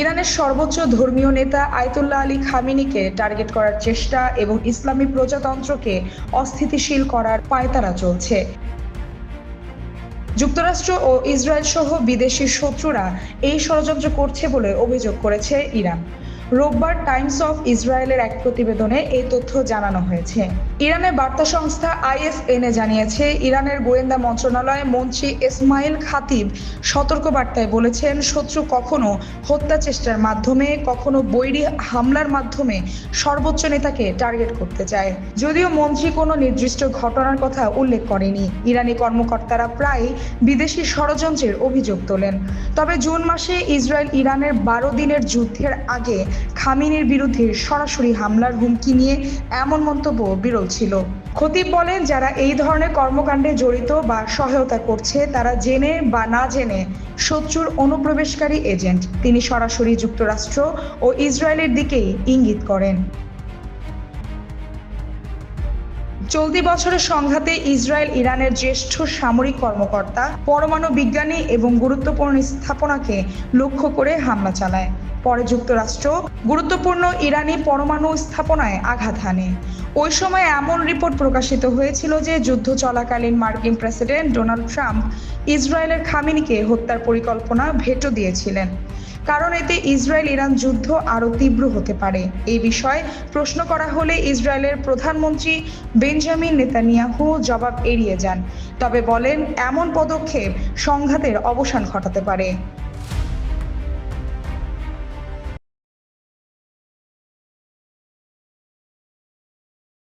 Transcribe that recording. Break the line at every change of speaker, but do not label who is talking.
ইরানের সর্বোচ্চ ধর্মীয় নেতা আয়তুল্লাহ আলী খামিনিকে টার্গেট করার চেষ্টা এবং ইসলামী প্রজাতন্ত্রকে অস্থিতিশীল করার পায়তারা চলছে। যুক্তরাষ্ট্র ও ইসরায়েল সহ বিদেশি শত্রুরা এই ষড়যন্ত্র করছে বলে অভিযোগ করেছে ইরান। রোববার টাইমস অফ ইসরায়েলের এক প্রতিবেদনে এই তথ্য জানানো হয়েছে। ইরানের বার্তা সংস্থা আইএসএনএ জানিয়েছে, ইরানের গোয়েন্দা মন্ত্রণালয় মন্ত্রী ইসমাইল খাতিব সতর্ক বার্তায় বলেছেন, শত্রু কখনো হত্যা চেষ্টার মাধ্যমে, কখনো বৈরী হামলার মাধ্যমে সর্বোচ্চ নেতাকে টার্গেট করতে চায়। যদিও মন্ত্রী কোনো নির্দিষ্ট ঘটনার কথা উল্লেখ করেনি। ইরানি কর্মকর্তারা প্রায় বিদেশি ষড়যন্ত্রের অভিযোগ তোলেন। তবে জুন মাসে ইসরায়েল ইরানের বারো দিনের যুদ্ধের আগে খামিনের বিরুদ্ধে সরাসরি হামলার হুমকি নিয়ে এমন মন্তব্য বিরল ছিল। খতিব বলেন, যারা এই ধরনের কর্মকাণ্ডে জড়িত বা সহায়তা করছে, তারা জেনে বা না জেনে শত্রুর অনুপ্রবেশকারী এজেন্ট। তিনি সরাসরি যুক্তরাষ্ট্র ও ইসরায়েলের দিকেই ইঙ্গিত করেন। চলতি বছরের সংঘাতে ইসরায়েল, ইরানের জ্যেষ্ঠ সামরিক কর্মকর্তা, পরমাণু বিজ্ঞানী এবং গুরুত্বপূর্ণ স্থাপনাকে লক্ষ্য করে হামলা চালায়। পরে যুক্তরাষ্ট্র গুরুত্বপূর্ণ ইরানি পরমাণু স্থাপনায় আঘাত হানে। ওই সময় এমন রিপোর্ট প্রকাশিত হয়েছিল যে যুদ্ধ চলাকালীন মার্কিন প্রেসিডেন্ট ডোনাল্ড ট্রাম্প ইসরায়েলের খামিনিকে হত্যার পরিকল্পনা ভেটো দিয়েছিলেন। কারণ এতে ইসরায়েল ইরান যুদ্ধ আরও তীব্র হতে পারে। এই বিষয়ে প্রশ্ন করা হলে ইসরায়েলের প্রধানমন্ত্রী বেঞ্জামিন নেতানিয়াহু জবাব এড়িয়ে যান। তবে বলেন, এমন পদক্ষেপ সংঘাতের অবসান ঘটাতে পারে।